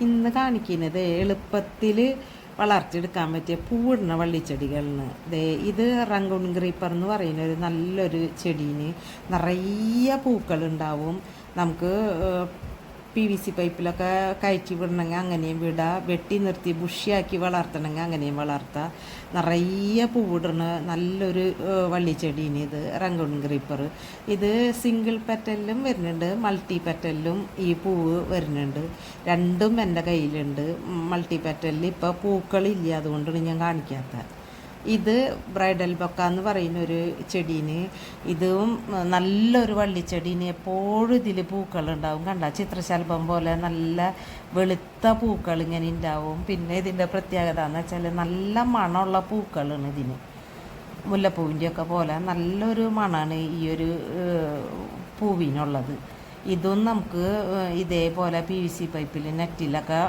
ഇന്ന് കാണിക്കുന്നത് എളുപ്പത്തിൽ വളർത്തിയെടുക്കാൻ പറ്റിയ പൂവിടുന്ന വള്ളിച്ചെടികളാണ്. ദേ ഇത് റങ്കൂൺ ഗ്രീപ്പർ എന്ന് പറയുന്ന ഒരു നല്ലൊരു ചെടീന് നിറയെ പൂക്കളുണ്ടാവും. നമുക്ക് പി വി സി പൈപ്പിലൊക്കെ കയറ്റി വിടണമെങ്കിൽ അങ്ങനെയും വിടാം. വെട്ടി നിർത്തി ബുഷിയാക്കി വളർത്തണമെങ്കിൽ അങ്ങനെയും വളർത്താം. നിറയെ പൂവിടണ. നല്ലൊരു വള്ളിച്ചെടീന് ഇത് റങ്കൂൺ ഗ്രീപ്പർ ഇത് സിംഗിൾ പെറ്റലിലും വരുന്നുണ്ട് മൾട്ടി പെറ്റലിലും ഈ പൂവ് വരുന്നുണ്ട്. രണ്ടും എന്റെ കയ്യിലുണ്ട്. മൾട്ടി പെറ്റലിൽ ഇപ്പോൾ പൂക്കളില്ല അതുകൊണ്ടാണ് ഞാൻ കാണിക്കാത്തത്. ഇത് ബ്രൈഡൽ ബൊക്ക എന്ന് പറയുന്ന ഒരു ചെടീന്. ഇതും നല്ലൊരു വള്ളിച്ചെടീന്. എപ്പോഴും ഇതിൽ പൂക്കളുണ്ടാവും. കണ്ട? ചിത്രശലഭം പോലെ നല്ല വെളുത്ത പൂക്കൾ ഇങ്ങനെ ഉണ്ടാവും പിന്നെ ഇതിന്റെ പ്രത്യേകത എന്ന് വെച്ചാൽ നല്ല മണമുള്ള പൂക്കളാണ് ഇതിന്. മുല്ലപ്പൂവിന്റെയൊക്കെ പോലെ നല്ലൊരു മണമാണ് ഈ ഒരു പൂവിനുള്ളത്. ഇതും നമുക്ക് ഇതേപോലെ പി വി സി പൈപ്പിൽ നെറ്റിലൊക്കെ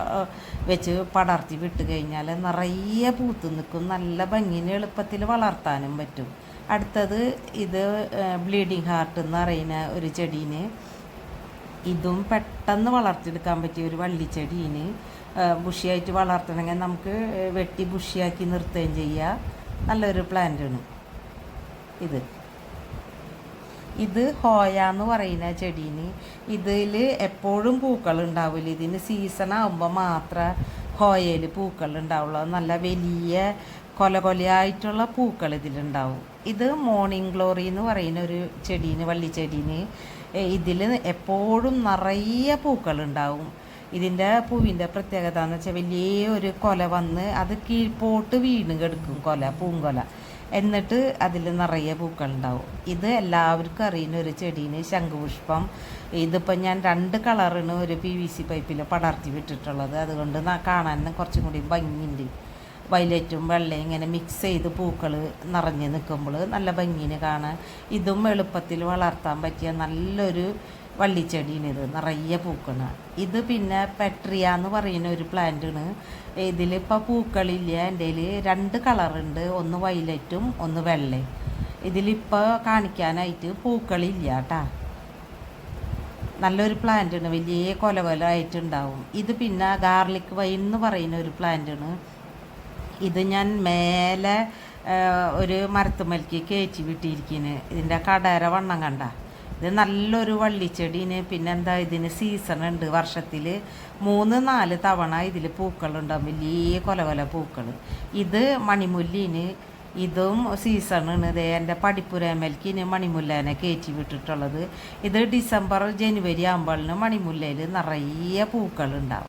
വെച്ച് പടർത്തി വിട്ട് കഴിഞ്ഞാൽ നിറയെ പൂത്ത് നിൽക്കും. നല്ല ഭംഗിന് എളുപ്പത്തിൽ വളർത്താനും പറ്റും. അടുത്തത് ഇത് ബ്ലീഡിങ് ഹാർട്ട് എന്ന് പറയുന്ന ഒരു ചെടീന്. ഇതും പെട്ടെന്ന് വളർത്തിയെടുക്കാൻ പറ്റിയ ഒരു വള്ളിച്ചെടീന് ബുഷിയായിട്ട് വളർത്തണമെങ്കിൽ നമുക്ക് വെട്ടി ബുഷിയാക്കി നിർത്തുകയും ചെയ്യുക നല്ലൊരു പ്ലാന്റാണ് ഇത്. ഇത് ഹോയ എന്ന് പറയുന്ന ചെടീന്. ഇതിൽ എപ്പോഴും പൂക്കൾ ഉണ്ടാവില്ല ഇതിന് സീസൺ ആകുമ്പോൾ മാത്രം ഹോയയിൽ പൂക്കൾ ഉണ്ടാവുള്ളൂ നല്ല വലിയ കൊല കൊലയായിട്ടുള്ള പൂക്കൾ ഇതിലുണ്ടാവും. ഇത് മോർണിംഗ് ഗ്ലോറി എന്ന് പറയുന്ന ഒരു ചെടീന് വള്ളിച്ചെടീന് ഇതിൽ എപ്പോഴും നിറയെ പൂക്കൾ ഉണ്ടാവും ഇതിന്റെ പൂവിന്റെ പ്രത്യേകത എന്ന് വെച്ചാൽ വലിയ ഒരു കൊല വന്ന് അത് കീഴ്പോട്ട് വീണ് കിടക്കും കൊല പൂങ്കൊല. എന്നിട്ട് അതിൽ നിറയെ പൂക്കളുണ്ടാവും. ഇത് എല്ലാവർക്കും അറിയുന്ന ഒരു ചെടീന് ശംഖുപുഷ്പം. ഇതിപ്പോൾ ഞാൻ രണ്ട് കളറിന് ഒരു പി വി സി പൈപ്പിൽ പടർത്തി വിട്ടിട്ടുള്ളത്. അതുകൊണ്ട് കാണാൻ കുറച്ചും കൂടി ഭംഗിയുണ്ട്. വയലറ്റും വെള്ളയും ഇങ്ങനെ മിക്സ് ചെയ്ത് പൂക്കൾ നിറഞ്ഞ് നിൽക്കുമ്പോൾ നല്ല ഭംഗിന് കാണാൻ. ഇതും എളുപ്പത്തിൽ വളർത്താൻ പറ്റിയ നല്ലൊരു വള്ളിച്ചെടിയാണ് ഇത് നിറയെ പൂക്കണ ഇത് പിന്നെ പെട്രിയ എന്ന് പറയുന്ന ഒരു പ്ലാന്റാണ് ഇതിലിപ്പോൾ പൂക്കളില്ല. എന്റെ രണ്ട് കളറുണ്ട് ഒന്ന് വൈലറ്റും ഒന്ന് വെള്ളയും. ഇതിലിപ്പോൾ കാണിക്കാനായിട്ട് പൂക്കളില്ല കേട്ടാ. നല്ലൊരു പ്ലാന്റാണ് വലിയ കൊല കൊല ആയിട്ടുണ്ടാവും ഇത് പിന്നെ ഗാർലിക് വൈൻ എന്ന് പറയുന്ന ഒരു പ്ലാന്റാണ് ഇത് ഞാൻ മേലെ ഒരു മരത്തുമലിക്ക് കയറ്റി വിട്ടിരിക്കുന്നു ഇതിന്റെ കടര വണ്ണം കണ്ട. ഇത് നല്ലൊരു വള്ളിച്ചെടീന്. പിന്നെന്താ ഇതിന് സീസൺ ഉണ്ട് വർഷത്തിൽ മൂന്ന് നാല് തവണ ഇതിൽ പൂക്കളുണ്ടാകും വലിയ കൊല കൊല പൂക്കൾ ഇത് മണിമുല്ലിന്. ഇതും സീസണാണ് ഇത് എന്റെ പടിപ്പുരമൽക്കിന് മണിമുല്ലേനെ കയറ്റി വിട്ടിട്ടുള്ളത്. ഇത് ഡിസംബർ ജനുവരി ആകുമ്പോഴിന് മണിമുല്ലയിൽ നിറയെ പൂക്കളുണ്ടാവും.